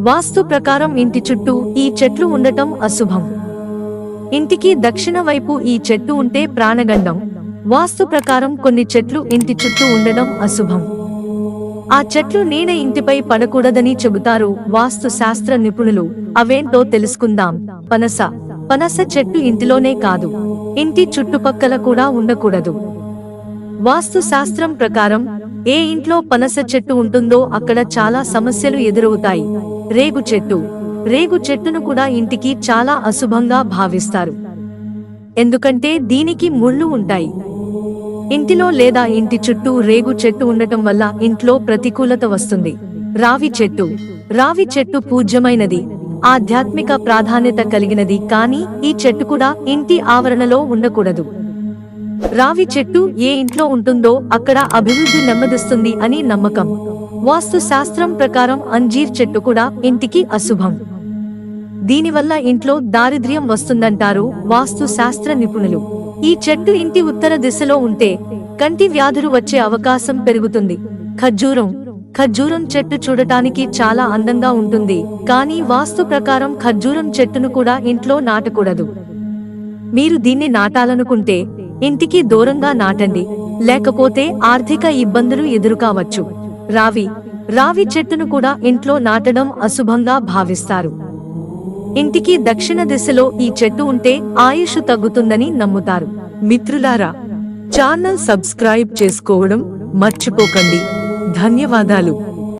వాస్తు ప్రకారం ఇంటి చుట్టూ ఈ చెట్లు ఉండటం అశుభం. ఇంటికి దక్షిణ వైపు ఈ చెట్టు ఉంటే ప్రాణగండం. వాస్తు ప్రకారం కొన్ని చెట్లు ఇంటి చుట్టూ ఉండడం అశుభం. ఆ చెట్లు నీడ ఇంటిపై పడకూడదని చెబుతారు వాస్తు శాస్త్ర నిపుణులు. అవేంటో తెలుసుకుందాం. పనస. పనస చెట్టు ఇంటిలోనే కాదు. ఇంటి చుట్టుపక్కల కూడా ఉండకూడదు. వాస్తు శాస్త్రం ప్రకారం ఏ ఇంట్లో పనస చెట్టు ఉంటుందో అక్కడ చాలా సమస్యలు ఎదురవుతాయి. రేగు చెట్టు. రేగు చెట్టును కూడా ఇంటికి చాలా అశుభంగా భావిస్తారు. ఎందుకంటే దీనికి ముళ్ళు ఉంటాయి. ఇంటిలో లేదా ఇంటి చుట్టూ రేగు చెట్టు ఉండటం వల్ల ఇంట్లో ప్రతికూలత వస్తుంది. రావి చెట్టు. రావి చెట్టు పూజ్యమైనది. ఆధ్యాత్మిక ప్రాధాన్యత కలిగినది. కానీ ఈ చెట్టు కూడా ఇంటి ఆవరణలో ఉండకూడదు. రావి చెట్టు ఏ ఇంట్లో ఉంటుందో అక్కడ అభివృద్ధి నెమ్మదిస్తుంది అని నమ్మకం. వాస్తు శాస్త్రం ప్రకారం అంజీర్ చెట్టు కూడా ఇంటికి అశుభం. దీనివల్ల ఇంట్లో దారిద్ర్యం వస్తుందంటారు వాస్తు శాస్త్ర నిపుణులు. ఈ చెట్టు ఇంటి ఉత్తర దిశలో ఉంటే కంటి వ్యాధులు వచ్చే అవకాశం పెరుగుతుంది. ఖర్జూరం. ఖర్జూరం చెట్టు చూడటానికి చాలా అందంగా ఉంటుంది. కానీ వాస్తు ప్రకారం ఖర్జూరం చెట్టును కూడా ఇంట్లో నాటకూడదు. మీరు దీన్ని నాటాలనుకుంటే ఇంటికి దూరంగా నాటండి. లేకపోతే ఆర్థిక ఇబ్బందులు ఎదురుకావచ్చు. రావి రావి చెట్టును కూడా ఇంట్లో నాటడం అశుభంగా భావిస్తారు. ఇంటికి దక్షిణ దిశలో ఈ చెట్టు ఉంటే ఆయుష్ తగ్గుతుందని నమ్ముతారు. మిత్రులారా ఛానల్ సబ్స్క్రైబ్ చేసుకోవడం మర్చిపోకండి. ధన్యవాదాలు.